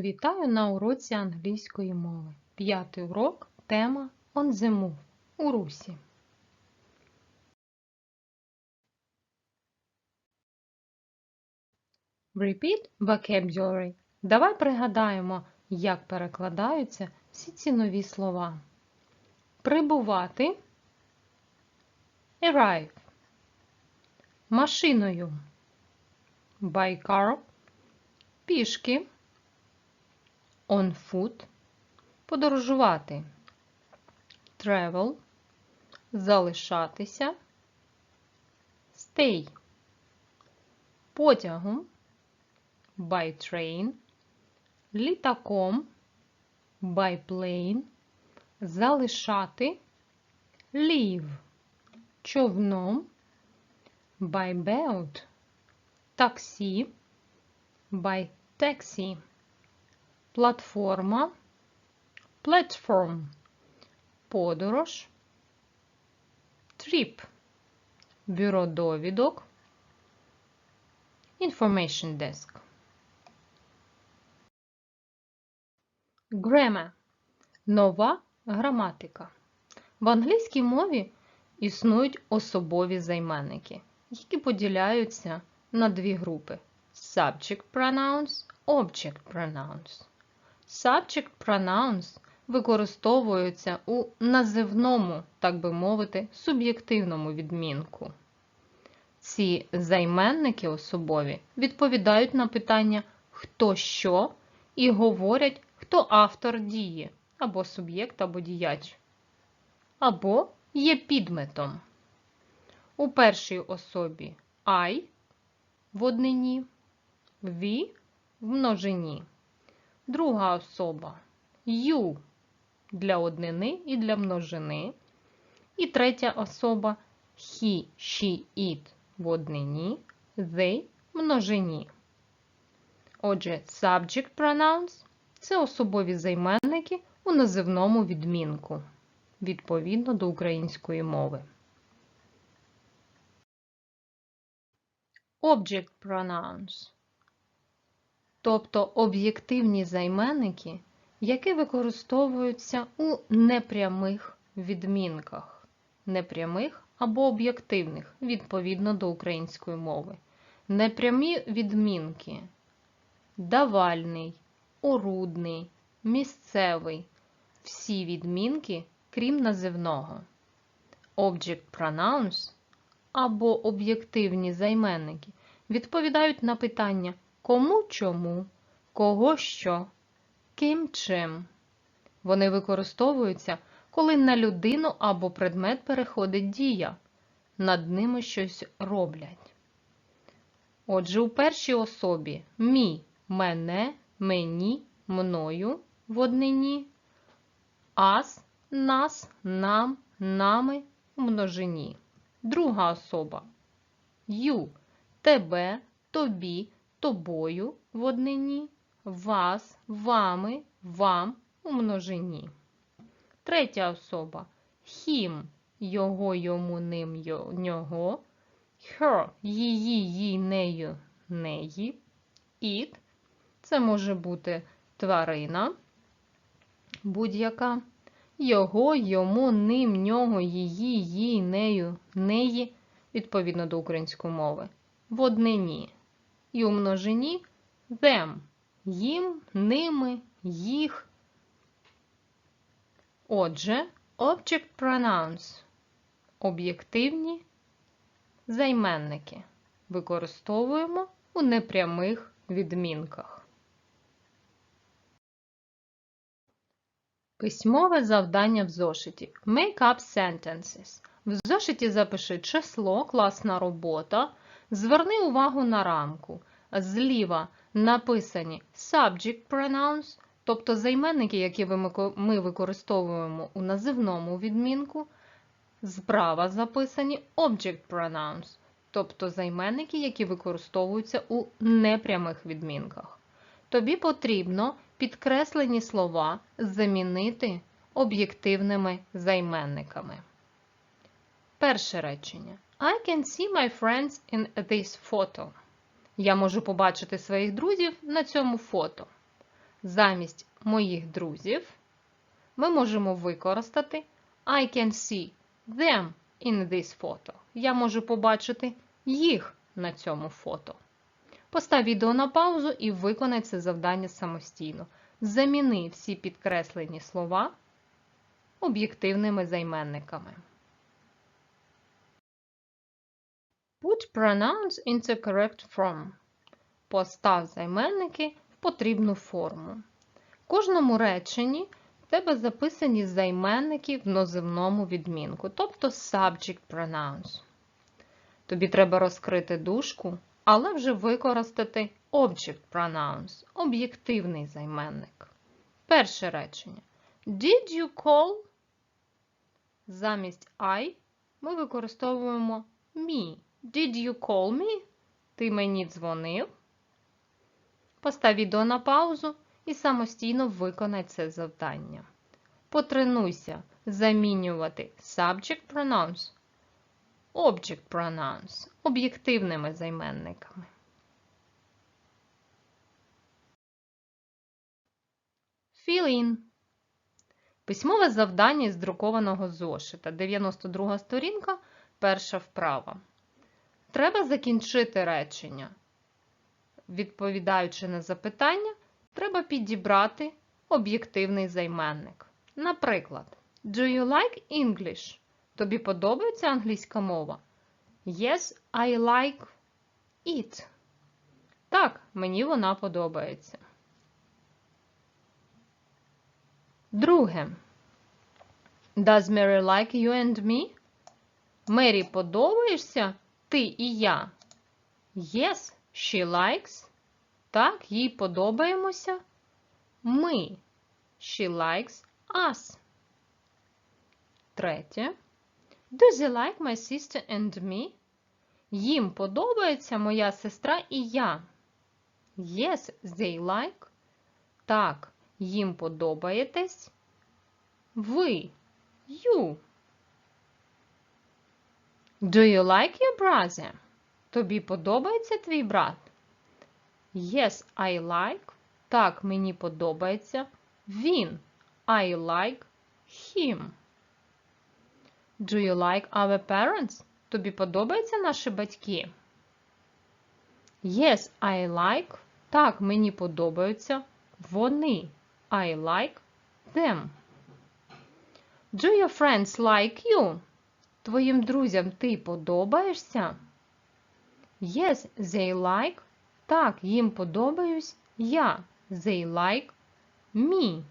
Вітаю на уроці англійської мови. П'ятий урок. Тема the move у русі. Repeat vocabulary. Давай пригадаємо, як перекладаються всі ці нові слова. Прибувати. Arrive. Машиною. By car. Пішки. On foot – подорожувати. Travel – залишатися. Stay – потягом. By train – літаком. By plane – залишати. Leave – човном. By boat – таксі. By taxi – платформа, platform, подорож, trip, бюро довідок, information desk. Grammar – нова граматика. В англійській мові існують особові займенники, які поділяються на дві групи: subject pronouns, object pronouns. Subject pronouns використовуються у називному, так би мовити, суб'єктивному відмінку. Ці займенники особові відповідають на питання хто що і говорять, хто автор дії, або суб'єкт, або діяч, або є підметом. У першій особі I в однині, we в множині. Друга особа you для однини і для множини. І третя особа he, she, it в однині, they множині. Отже, subject pronouns це особові займенники у називному відмінку, відповідно до української мови. Object pronouns тобто об'єктивні займенники, які використовуються у непрямих відмінках, непрямих або об'єктивних відповідно до української мови. Непрямі відмінки давальний, орудний, місцевий. Всі відмінки, крім називного. Object pronouns або об'єктивні займенники відповідають на питання Кому чому, кого що, ким чим. Вони використовуються, коли на людину або предмет переходить дія, над ними щось роблять. Отже, у першій особі мі, мене, мені, мною в однині, ас, нас, нам, нами в множині. Друга особа ю, тебе, тобі тобою в однині, вас, вами, вам у множині. Третя особа хім, його, йому, ним, нього, her, її, їй, нею, неї, it це може бути тварина, будь-яка, його, йому, ним, нього, її, їй, нею, неї, відповідно до української мови, в однині і у множині them, їм, ними, їх. Отже, object pronouns об'єктивні займенники використовуємо у непрямих відмінках. Письмове завдання в зошиті. Make up sentences. В зошиті запиши число, класна робота. Зверни увагу на рамку. Зліва написані subject pronouns, тобто займенники, які ми використовуємо у називному відмінку. Справа записані object pronouns, тобто займенники, які використовуються у непрямих відмінках. Тобі потрібно підкреслені слова замінити об'єктивними займенниками. Перше речення. I can see my friends in this photo. Я можу побачити своїх друзів на цьому фото. замість моїх друзів ми можемо використати I can see them in this photo. Я можу побачити їх на цьому фото. Постав відео на паузу і виконай це завдання самостійно. Заміни всі підкреслені слова об'єктивними займенниками. Put pronouns into correct form. Постав займенники в потрібну форму. В кожному реченні в тебе записані займенники в нозивному відмінку, тобто subject pronouns. Тобі треба розкрити дужку, але вже використати object pronouns, об'єктивний займенник. Перше речення. Did you call? Замість I ми використовуємо me. Did you call me? Ти мені дзвонив? Постав відео на паузу і самостійно виконай це завдання. Потренуйся замінювати subject pronouns, object pronouns об'єктивними займенниками. Fill in. Письмове завдання із друкованого зошита. 92 сторінка, перша вправа. Треба закінчити речення. Відповідаючи на запитання, треба підібрати об'єктивний займенник. Наприклад, Do you like English? Тобі подобається англійська мова? Yes, I like it. Так, мені вона подобається. Друге. Does Mary like you and me? Мері подобаєшся ти і я? Yes, she likes. Так, їй подобаємося. Ми. She likes us. Третє. Do they like my sister and me? Їм подобається моя сестра і я. Yes, they like. Так, їм подобаєтесь. Ви. You. Do you like your brother? Тобі подобається твій брат? Yes, I like. Так, мені подобається. Він. I like him. Do you like our parents? Тобі подобаються наші батьки? Yes, I like. Так, мені подобаються. Вони. I like them. Do your friends like you? Твоїм друзям ти подобаєшся? Yes, they like. Так, їм подобаюсь я. They like me.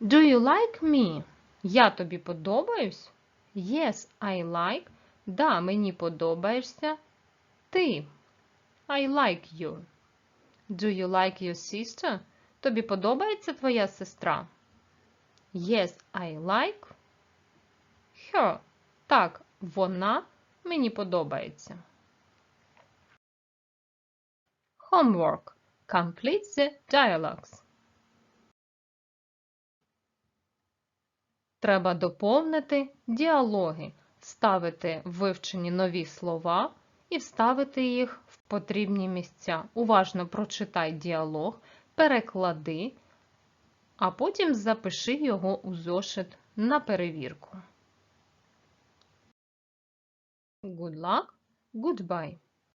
Do you like me? Я тобі подобаюсь? Yes, I like. Да, мені подобаєшся. Ти. I like you. Do you like your sister? Тобі подобається твоя сестра? Yes, I like her. Так, вона мені подобається. Homework. Complete the dialogues. Треба доповнити діалоги, вставити вивчені нові слова і вставити їх в потрібні місця. Уважно прочитай діалог, переклади, а потім запиши його у зошит на перевірку. Good luck, goodbye.